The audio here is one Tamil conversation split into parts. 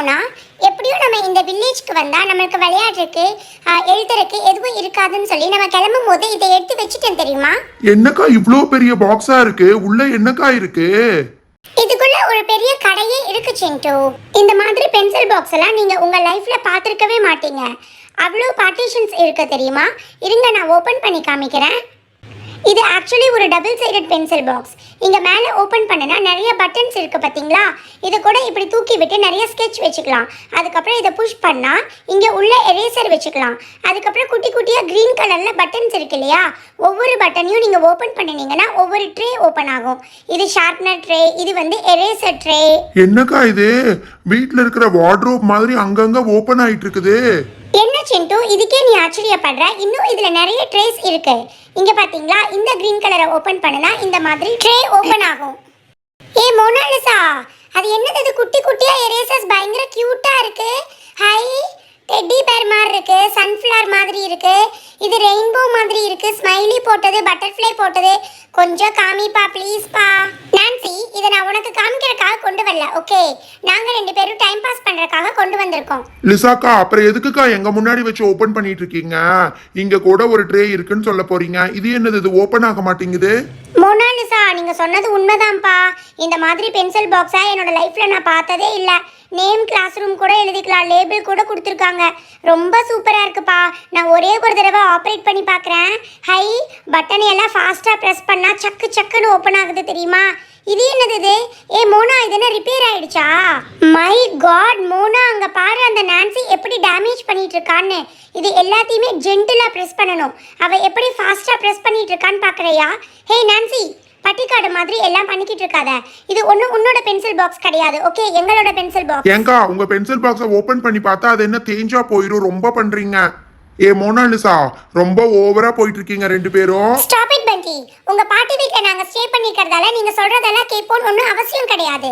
மோனா எப்படியும் நம்ம இந்த வில்லேஜ்க்கு வந்தால் நம்மளுக்கு விளையாடுறதுக்கு எழுதுறதுக்கு எதுவும் இருக்காதுன்னு சொல்லி நம்ம கிளம்பும் போது இதை எடுத்து வச்சுட்டேன் தெரியுமா? என்னக்கா இவ்ளோ பெரிய பாக்ஸா இருக்கு? உள்ள என்னக்கா இருக்கு? இதுக்குள்ள ஒரு பெரிய கடையே இருக்கு சிண்டு. இந்த மாதிரி பென்சில் பாக்ஸ் எல்லாம் நீங்க உங்க லைஃப்ல பார்த்துருக்கவே மாட்டீங்க. அவ்வளோ பார்ட்டிஷன்ஸ் இருக்கு தெரியுமா? இருங்க நான் ஓபன் பண்ணி காமிக்கிறேன். இது ஆக்சுவலி ஒரு டபுள் சைடட் பென்சில் பாக்ஸ் இங்கே மேலே ஓப்பன் பண்ணுனா நிறைய பட்டன்ஸ் இருக்கு பார்த்தீங்களா இதை கூட இப்படி தூக்கி விட்டு நிறைய ஸ்கெட்ச் வச்சுக்கலாம். அதுக்கப்புறம் இதை புஷ் பண்ணால் இங்கே உள்ள எரேசர் வச்சுக்கலாம். அதுக்கப்புறம் குட்டி குட்டியாக கிரீன் கலரில் பட்டன்ஸ் இருக்கு இல்லையா? ஒவ்வொரு பட்டனையும் நீங்க ஓப்பன் பண்ணினீங்கன்னா ஒவ்வொரு ட்ரே ஓப்பன் ஆகும். இது ஷார்ப்னர் ட்ரே இது வந்து எரேசர் ட்ரே என்னக்கா இது? வீட்டில் இருக்கிற வார்ட்ரோப் மாதிரி அங்கங்கே ஓப்பன் ஆயிட்டு இருக்குது. என்ன சிண்டு? இதுக்கே நீ ஆச்சரியப்படுற? இன்னும் இதில் நிறைய ட்ரேஸ் இருக்கு. இங்கே பார்த்தீங்களா இந்த க்ரீன் கலரை ஓப்பன் பண்ணுனா இந்த மாதிரி ட்ரே ஓபன் ஆகும். ஏ மோனாலிசா அது என்னது? இது குட்டி குட்டியாக எரேசஸ் பயங்கர க்யூட்டாக இருக்கு. ஹை டெட்டி பேர் மாதிரி இருக்கு சன்ஃப்ளவர் மாதிரி இருக்கு. இது ரெயின்போ மாதிரி இருக்கு. ஸ்மைலி போட்டது பட்டர்ஃப்ளை போட்டது. கொஞ்சம் காமிப்பா ப்ளீஸ்ப்பா நான்சி இதை நான் உனக்கு காமிக்கிறதுக்காக கொண்டு வரல ஓகே நாங்க ரெண்டு பேரும் டைம் பாஸ் பண்றதுக்காக கொண்டு வந்திருக்கோம். லிசாக்கா அப்புறம் எதுக்குக்கா எங்க முன்னாடி வச்சு ஓபன் பண்ணிட்டு இருக்கீங்க? இங்க கூட ஒரு ட்ரே இருக்குன்னு சொல்ல போறீங்க. இது என்னது? இது ஓபன் ஆக மாட்டேங்குது? மோனாலிசா நீங்க சொன்னது உண்மைதான்ப்பா. இந்த மாதிரி பென்சில் பாக்ஸா என்னோட லைஃப்ல நான் பார்த்ததே இல்ல. நேம் கிளாஸ் ரூம் கூட எழுதிக்கலாம் லேபிள் கூட கொடுத்துருக்காங்க. ரொம்ப சூப்பராக இருக்குப்பா. நான் ஒரே ஒரு தடவை ஆப்ரேட் பண்ணி பார்க்குறேன். ஹை பட்டனை எல்லாம் ஃபாஸ்ட்டாக ப்ரெஸ் பண்ணால் சக்கு சக்குன்னு ஓப்பன் ஆகுது தெரியுமா? இது என்னது இது? ஏ மோனா இது என்ன ரிப்பேர் ஆயிடுச்சா? மை காட் மோனா அங்க பாரு அந்த நான்சி எப்படி டேமேஜ் பண்ணிட்டு இருக்கான்னு. இது எல்லாத்தையுமே ஜென்டிலா ப்ரெஸ் பண்ணணும். அவ எப்படி ஃபாஸ்டா ப்ரெஸ் பண்ணிட்டு இருக்கான்னு பாக்குறியா ஹே நான்சி பட்டிக்காடு மாதிரி எல்லாம் பண்ணிக்கிட்டு இருக்காத. இது ஒண்ணு உன்னோட பென்சில் பாக்ஸ் கிடையாது ஓகே எங்களோட பென்சில் பாக்ஸ் ஏங்கா உங்க பென்சில் பாக்ஸை ஓபன் பண்ணி பார்த்தா அது என்ன தேஞ்சா போயிரும் ரொம்ப பண்றீங்க. ஏ மோனாலிசா ரொம்ப ஓவரா போயிட்டு இருக்கீங்க ரெண்டு பேரும். ஸ்டாப் இட் பண்டி உங்க பாட்டி வீட்ல நாங்க ஸ்டே பண்ணிக்கிறதால நீங்க சொல்றதெல்லாம் கேட்போம்னு ஒன்றும் அவசியம் கிடையாது.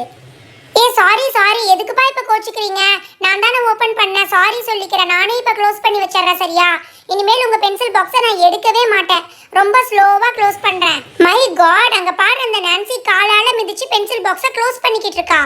ஏ சாரி சாரி எதுக்குப்பா இப்ப கோச்சிக்கிறீங்க? நான் தானே ஓபன் பண்ணேன். சாரி சொல்லிக்கிறேன். நானே இப்ப க்ளோஸ் பண்ணி வச்சிடுறேன் சரியா? இனிமேல் உங்க பென்சில் பாக்ஸை நான் எடுக்கவே மாட்டேன். ரொம்ப ஸ்லோவா க்ளோஸ் பண்றேன். மை காட் அங்க பாரு அந்த நான்சி காலால மிதிச்சு பென்சில் பாக்ஸை க்ளோஸ் பண்ணிக்கிட்டு இருக்கா.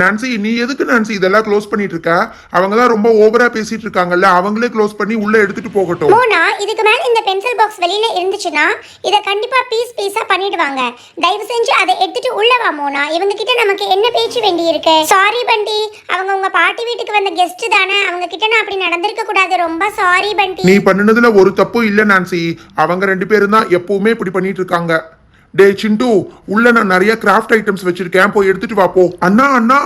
நான்சி நீ எதுக்கு நான்சி இதெல்லாம் க்ளோஸ் பண்ணிட்டு இருக்க அவங்க தான் ரொம்ப ஓவரா பேசிட்டு இருக்காங்கல்ல அவங்களே க்ளோஸ் பண்ணி உள்ள எடுத்துட்டு போகட்டும். மோனா இதுக்கு மேல இந்த பென்சில் பாக்ஸ் வெளியில இருந்துச்சுன்னா இத கண்டிப்பா பீஸ் பீஸா பண்ணிடுவாங்க. தயவு செஞ்சு அதை எடுத்துட்டு உள்ள வா மோனா. இவங்க கிட்ட நமக்கு என்ன பேச்சு வேண்டி இருக்கு சாரி பண்டி. அவங்க உங்க பாட்டி வீட்டுக்கு வந்த கெஸ்ட் தானே. அவங்க கிட்ட நான் அப்படி நடந்திருக்க கூடாது. ரொம்ப சாரி பண்டி. நீ பண்ணுனதுல ஒரு தப்பு இல்ல நான்சி. அவங்க ரெண்டு பேரும் தான் எப்பவுமே இப்படி பண்ணிட்டு இருக்காங்க டே சிண்டு உள்ள நான் நிறைய கிராஃப்ட் ஐட்டம்ஸ் வச்சிருக்கேன். போய் எடுத்துட்டு வா போ. அண்ணா அண்ணா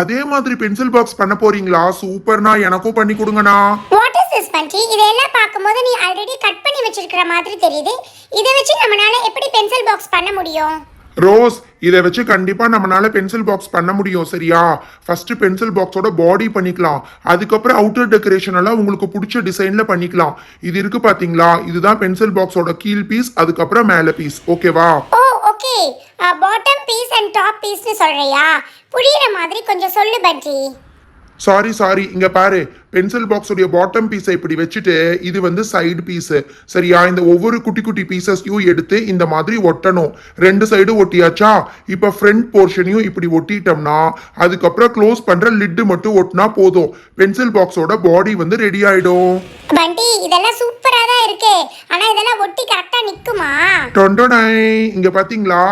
அதே மாதிரி பென்சில் பாக்ஸ் பண்ண போறீங்களா? சூப்பர்னா எனக்கும் பண்ணி கொடுங்கண்ணா. வாட் இஸ் திஸ் பண்டி இதெல்லாம் பார்க்கும்போது நீ ஆல்ரெடி கட் பண்ணி வச்சிருக்கிற மாதிரி தெரியுது. இதை வச்சு நம்மளால எப்படி பென்சில் பாக்ஸ் பண்ண முடியும்? ரோஸ் இதை வச்சு கண்டிப்பாக நம்மளால பென்சில் பாக்ஸ் பண்ண முடியும் சரியா? ஃபர்ஸ்ட் பென்சில் பாக்ஸோட பாடி பண்ணிக்கலாம். அதுக்கப்புறம் அவுட்டர் டெக்கரேஷன் எல்லாம் உங்களுக்கு பிடிச்ச டிசைனில் பண்ணிக்கலாம். இது இருக்கு பார்த்தீங்களா இதுதான் பென்சில் பாக்ஸோட கீழ் பீஸ் அதுக்கப்புறம் மேலே பீஸ் ஓகேவா ஓ okay bottom piece and top பீஸ்னு சொல்றியா? புரியுற மாதிரி கொஞ்சம் சொல்லு பண்டி சாரி சாரி இங்க பாரு. பென்சில் பாக்ஸோடைய பாட்டம் பீஸை இப்படி வச்சுட்டு இது வந்து சைடு பீஸ் சரியா? இந்த ஒவ்வொரு குட்டி குட்டி பீசஸையும் எடுத்து இந்த மாதிரி ஒட்டணும். ரெண்டு சைடு ஒட்டியாச்சா? இப்ப ஃப்ரண்ட் போர்ஷனையும் இப்படி ஒட்டிட்டோம்னா அதுக்கப்புறம் க்ளோஸ் பண்ற லிட்டு மட்டும் ஒட்டினா போதும். பென்சில் பாக்ஸோட பாடி வந்து ரெடி ஆயிடும். பண்டி இதெல்லாம் சூப்பரா தான் இருக்கு. ஆனா இதெல்லாம் ஒட்டி கரெக்டா நிக்குமா? டொண்டோனை இங்க பாத்தீங்களா?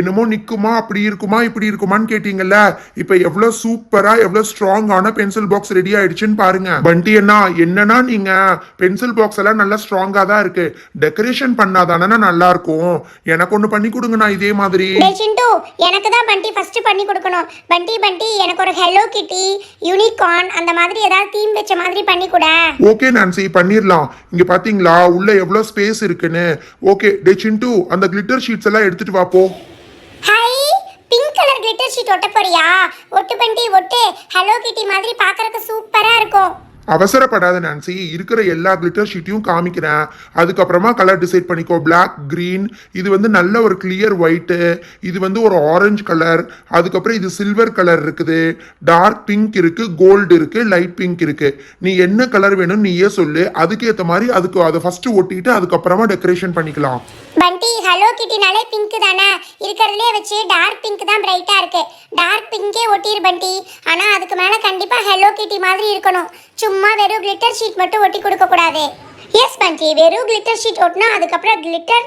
என்னமோ நிக்குமா அப்படி இருக்குமா இப்படி இருக்குமான்னு கேட்டீங்கல்ல? இப்ப எவ்வளவு சூப்பரா எவ்வளவு ஸ்ட்ராங்கான பென்சில் பாக்ஸ் ரெடி ஆயிடுச்சுன்னு பாருங்க. பண்டி அண்ணா என்னன்னா நீங்க பென்சில் பாக்ஸ் எல்லாம் நல்லா ஸ்ட்ராங்கா தான் இருக்கு. டெக்கரேஷன் பண்ணாதானே நல்லா இருக்கும். எனக்கு ஒண்ணு பண்ணி கொடுங்கண்ணா இதே மாதிரி. சிண்டு எனக்கு தான் பண்டி ஃபர்ஸ்ட் பண்ணி கொடுக்கணும். பண்டி பண்டி எனக்கு ஒரு ஹெலோ கிட்டி யூனிகார்ன் அந்த மாதிரி ஏதாவது தீம் வச்ச மாதிரி பண்ணி கொடு. ஓகே நான்சி பண்ணிரலாம். இங்க பாத்தீங்களா? உள்ள எவ்வளவு ஸ்பேஸ் இருக்குன்னு. ஓகே டே சிண்டு அந்த கிளிட்டர் ஷீட்ஸ் எல்லாம் எடுத்துட்டு வா போ. Hi pink colour glitter sheet ஒட்ட போறியா? ஒட்டு பண்டி ஒட்டு. ஹலோ கிட்டி மாதிரி பார்க்கறதுக்கு சூப்பரா இருக்கும். அவசரப்படாத நான்சி இருக்கிற எல்லா கிளிட்டர் ஷீட்டையும் காமிக்கிறேன். அதுக்கப்புறமா கலர் டிசைட் பண்ணிக்கோ. பிளாக் க்ரீன் இது வந்து நல்ல ஒரு கிளியர் ஒயிட்டு இது வந்து ஒரு ஆரஞ்சு கலர் அதுக்கப்புறம் இது சில்வர் கலர் இருக்குது. டார்க் பிங்க் இருக்குது கோல்டு இருக்குது லைட் பிங்க் இருக்குது நீ என்ன கலர் வேணும்னு நீயே சொல்லு. அதுக்கேற்ற மாதிரி அதுக்கு அதை ஃபஸ்ட்டு ஒட்டிட்டு அதுக்கப்புறமா டெக்கரேஷன் பண்ணிக்கலாம். பண்டி ஹலோ கிட்டினாலே பிங்க் தானே? இருக்கிறதுலே வச்சு டார்க் பிங்க் தான் பிரைட்டாக இருக்குது டார்க் பிங்கே ஒட்டிரு பண்டி ஆனால் அதுக்கு மேலே கண்டிப்பாக ஹலோ கிட்டி மாதிரி இருக்கணும். சும்மா வெறும் கிளிட்டர் ஷீட் மட்டும் ஒட்டி கொடுக்க கூடாது. எஸ் பண்டி வெறும் கிளிட்டர் ஷீட் ஒட்டினா அதுக்கப்புறம் கிளிட்டர்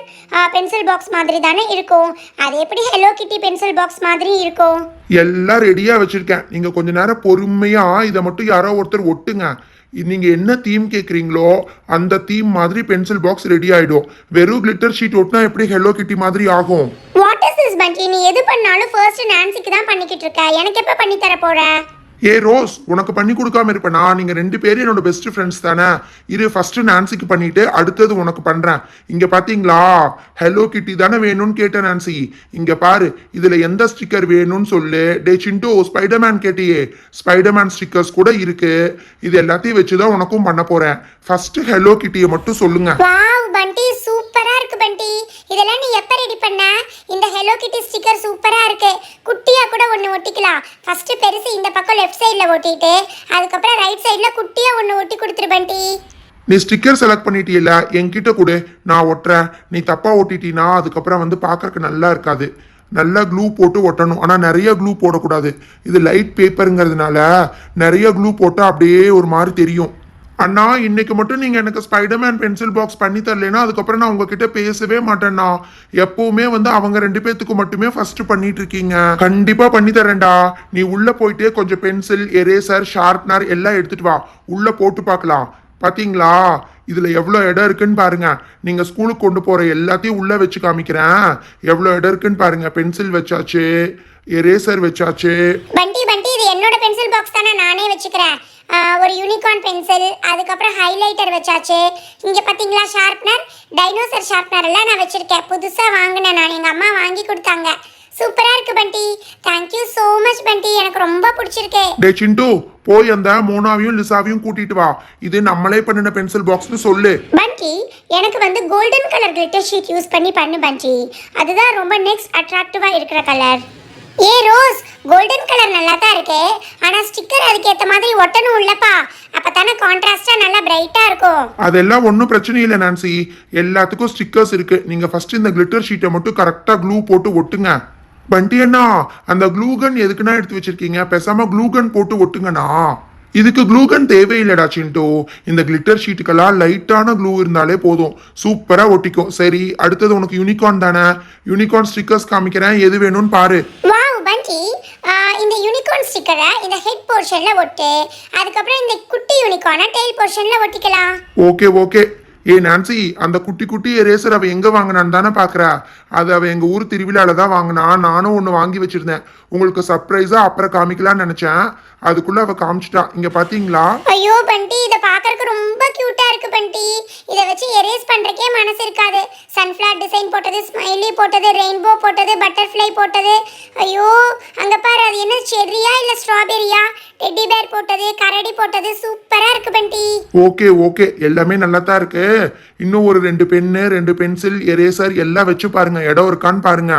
பென்சில் பாக்ஸ் மாதிரி தானே இருக்கும். அது எப்படி ஹலோ கிட்டி பென்சில் பாக்ஸ் மாதிரி இருக்கும்? எல்லாம் ரெடியா வச்சிருக்கேன். நீங்க கொஞ்ச நேரம் பொறுமையா இதை மட்டும் யாரோ ஒருத்தர் ஒட்டுங்க. நீங்க என்ன தீம் கேக்குறீங்களோ அந்த தீம் மாதிரி பென்சில் பாக்ஸ் ரெடி ஆயிடும். வெறும் கிளிட்டர் ஷீட் ஒட்டினா எப்படி ஹெலோ கிட்டி மாதிரி ஆகும்? வாட் இஸ் திஸ் பண்டி நீ எது பண்ணாலும் ஃபர்ஸ்ட் நான்சிக்கு தான் பண்ணிக்கிட்டு இருக்க. எனக்கு எப்போ பண்ணி தர போற? ஏ ரோஸ் உனக்கு பண்ணி கொடுக்காம இருப்பேனா. நீங்க ரெண்டு பேரும் என்னோட பெஸ்ட் ஃப்ரெண்ட்ஸ் தானே. இரு ஃபர்ஸ்ட் நான்சிக்கு பண்ணிட்டு அடுத்தது உனக்கு பண்றேன். இங்க பாத்தீங்களா? ஹலோ கிட்டி தானே வேணும்னு கேட்டேன் நான்சி. இங்க பாரு இதுல எந்த ஸ்டிக்கர் வேணும்னு சொல்லு. டே சின்டோ ஸ்பைடர்மேன் கேட்டியே. ஸ்பைடர்மேன் ஸ்டிக்கர்ஸ் கூட இருக்கு. இது எல்லாத்தையும் வச்சுதான் உனக்கும் பண்ண போறேன். ஃபர்ஸ்ட் ஹலோ கிட்டியை மட்டும் சொல்லுங்க. பண்டி சூப்பரா இருக்கு பண்டி. இதெல்லாம் நீ எப்ப ரெடி பண்ண? இந்த ஹலோ கிட்டி ஸ்டிக்கர் சூப்பரா இருக்கு. குட்டியாக கூட ஒன்று ஒட்டிக்கலாம். ஃபஸ்ட்டு பெருசு இந்த பக்கம் லெஃப்ட் சைடில் ஒட்டிட்டு அதுக்கப்புறம் ரைட் சைடில் குட்டியாக ஒன்று ஒட்டி கொடுத்துரு பண்டி. நீ ஸ்டிக்கர் செலக்ட் பண்ணிட்டீல்ல என்கிட்ட கொடு நான் ஒட்டுறேன். நீ தப்பாக ஒட்டிட்டீனா அதுக்கப்புறம் வந்து பார்க்கறக்கு நல்லா இருக்காது. நல்லா க்ளூ போட்டு ஒட்டணும். ஆனால் நிறைய க்ளூ போடக்கூடாது. இது லைட் பேப்பருங்கிறதுனால நிறைய க்ளூ போட்டால் அப்படியே ஒரு மாதிரி தெரியும். அண்ணா இன்னைக்கு மட்டும் நீங்கள் எனக்கு ஸ்பைடர்மேன் பென்சில் பாக்ஸ் பண்ணி தரலைன்னா அதுக்கப்புறம் நான் உங்ககிட்ட பேசவே மாட்டேன்னா எப்பவுமே வந்து அவங்க ரெண்டு பேத்துக்கு மட்டுமே ஃபர்ஸ்ட் பண்ணிட்டு இருக்கீங்க. கண்டிப்பாக பண்ணி தரேன்டா. நீ உள்ள போயிட்டே கொஞ்சம் பென்சில் எரேசர் ஷார்ப்னர் எல்லாம் எடுத்துட்டு வா. உள்ள போட்டு பார்க்கலாம். பார்த்தீங்களா இதில் எவ்வளோ இடம் இருக்குன்னு பாருங்க. நீங்கள் ஸ்கூலுக்கு கொண்டு போகிற எல்லாத்தையும் உள்ளே வச்சு காமிக்கிறேன். எவ்வளோ இடம் இருக்குன்னு பாருங்க. பென்சில் வச்சாச்சு எரேசர் வச்சாச்சு. பண்டி பண்டி இது என்னோட பென்சில் பாக்ஸ் தானே நானே வச்சுக்கிறேன். ஒரு யூனிகார்ன் பென்சில் அதுக்கப்புறம் ஹைலைட்டர் வச்சாச்சு. இங்கே பார்த்தீங்களா ஷார்ப்னர் டைனோசர் ஷார்ப்னர் எல்லாம் நான் வச்சுருக்கேன். புதுசாக வாங்கினேன் நான். எங்கள் அம்மா வாங்கி கொடுத்தாங்க. சூப்பராக இருக்கு Bunty. Thank you so much Bunty. எனக்கு ரொம்ப பிடிச்சிருக்கு. டே சிண்டு போய் அந்த மோனாவையும் லிசாவையும் கூட்டிட்டு வா. இது நம்மளே பண்ணின பென்சில் பாக்ஸ்னு சொல்லு. பண்டி எனக்கு வந்து golden colour glitter sheet use பண்ணி பண்ணு பண்டி. அதுதான் ரொம்ப நெக்ஸ்ட் அட்ராக்டிவாக இருக்கிற கலர் ஏ ரோஸ் கோல்டன் கலர் நல்லா தான் இருக்கு. ஆனால் ஸ்டிக்கர் அதுக்கு ஏற்ற மாதிரி ஒட்டணும் இல்லப்பா. அப்போ தானே கான்ட்ராஸ்டாக நல்லா பிரைட்டாக இருக்கும். அதெல்லாம் ஒன்றும் பிரச்சனை இல்லை நான்சி எல்லாத்துக்கும் ஸ்டிக்கர்ஸ் இருக்கு. நீங்க ஃபர்ஸ்ட் இந்த கிளிட்டர் ஷீட்டை மட்டும் கரெக்டா க்ளூ போட்டு ஒட்டுங்க. பண்டி அண்ணா அந்த க்ளூகன் எதுக்குன்னா எடுத்து வச்சிருக்கீங்க? பேசாம க்ளூகன் போட்டு ஒட்டுங்கண்ணா. இதுக்கு க்ளூகன் தேவையில்லடா சிண்டு. இந்த கிளிட்டர் ஷீட்டுக்கெல்லாம் லைட்டான க்ளூ இருந்தாலே போதும். சூப்பரா ஒட்டிக்கும். சரி அடுத்தது உனக்கு யூனிகார்ன் தானே. யூனிகார்ன் ஸ்டிக்கர்ஸ் காமிக்கிறேன். எது வேணும்னு பாரு. ஆ, இந்த யூனிகார்ன் ஸ்டிக்கரை இந்த ஹெட் போர்ஷனில் ஒட்டு. அதுக்கப்புறம் இந்த குட்டி யூனிகார்னை டெயில் போர்ஷனில் ஒட்டிக்கலாம். ஓகே ஓகே ஏ நான்சி அந்த குட்டி குட்டி எரேசர் அவ எங்க வாங்கினான்னு தானே பாக்குறா? அது அவ எங்க ஊர் திருவிழால தான் வாங்கினா நானும் ஒன்னு வாங்கி வச்சிருந்தேன். உங்களுக்கு சர்ப்ரைஸா அப்புறம் காமிக்கலாம்னு நினைச்சேன். அதுக்குள்ள அவ காமிச்சிட்டா. இங்க பாத்தீங்களா? ஐயோ பண்டி இதை பார்க்கறதுக்கு ரொம்ப கியூட்டா இருக்கு பண்டி. இதை வச்சு எரேஸ் பண்றக்கே மனசு இருக்காது. சன்ஃப்ளவர் டிசைன் போட்டது ஸ்மைலி போட்டது ரெயின்போ போட்டது பட்டர்ஃப்ளை போட்டது. ஐயோ அங்க பாரு அது என்ன செர்ரியா இல்ல ஸ்ட்ராபெரியா டெட்டி பேர் போட்டது கரடி போட்டது சூப்பரா இருக்கு பண்டி. ஓகே ஓகே எல்லாமே நல்லா தான் இருக்கு. இன்னும் ஒரு ரெண்டு பென்னு ரெண்டு பென்சில் எரேசர் எல்லாம் வச்சு பாருங்க. இடம் இருக்கான்னு பாருங்க.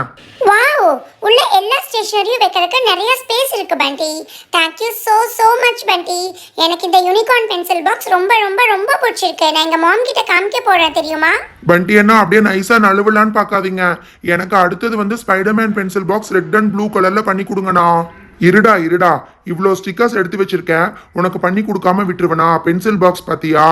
வாவ் உள்ள எல்லா ஸ்டேஷனரியும் வைக்கிறதுக்கு நிறைய ஸ்பேஸ் இருக்கு Bunty thank you so so much Bunty எனக்கு இந்த யூனிகார்ன் பென்சில் பாக்ஸ் ரொம்ப ரொம்ப ரொம்ப பிடிச்சிருக்கு. நான் எங்க மாம் கிட்ட காமிக்க போறேன் தெரியுமா? பண்டி என்ன அப்படியே நைஸா நழுவலான்னு பார்க்காதீங்க. எனக்கு அடுத்தது வந்து Spiderman pencil box red and blue கலர்ல பண்ணி கொடுங்கண்ணா. இருடா இருடா. இவ்வளோ ஸ்டிக்கர்ஸ் எடுத்து வச்சிருக்கேன். உனக்கு பண்ணி கொடுக்காம விட்டுருவனா? பென்சில் பாக்ஸ் பாத்தியா?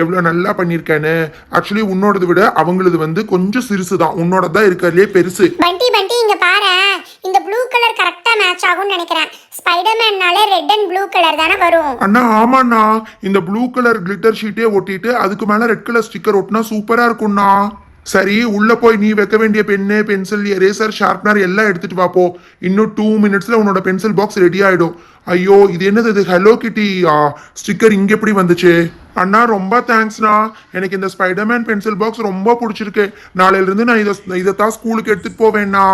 எவ்வளோ நல்லா பண்ணியிருக்கேன்னு ஆக்சுவலி உன்னோடது விட அவங்களது வந்து கொஞ்சம் சிறுசு தான் உன்னோட தான் இருக்கிறதுலே பெருசு பண்டி பண்டி இங்க பாரு இந்த ப்ளூ கலர் கரெக்டா மேட்ச் ஆகும்னு நினைக்கிறேன். ஸ்பைடர்மேன்னாலே ரெட் அண்ட் ப்ளூ கலர் தானே வரும். அண்ணா ஆமாண்ணா. இந்த ப்ளூ கலர் கிளிட்டர் ஷீட்டே ஒட்டிட்டு அதுக்கு மேல ரெட் கலர் ஸ்டிக்கர் ஒட்டினா சூப்பரா இருக்கும்ண்ணா. சரி உள்ள போய் நீ வைக்க வேண்டிய பென்னு பென்சில் எரேசர் ஷார்ப்னர் எல்லாம் எடுத்துட்டு வாப்போ இன்னும் டூ மினிட்ஸ்ல உன்னோட பென்சில் பாக்ஸ் ரெடி ஆயிடும். ஐயோ இது என்னது இது ஹலோ கிட்டி ஸ்டிக்கர் இங்க எப்படி வந்துச்சு? அண்ணா ரொம்ப தேங்க்ஸ்ண்ணா எனக்கு இந்த ஸ்பைடர்மேன் பென்சில் பாக்ஸ் ரொம்ப பிடிச்சிருக்கு. நாளையிலிருந்து நான் இதை இதைத்தான் ஸ்கூலுக்கு எடுத்துட்டு போவேண்ணா.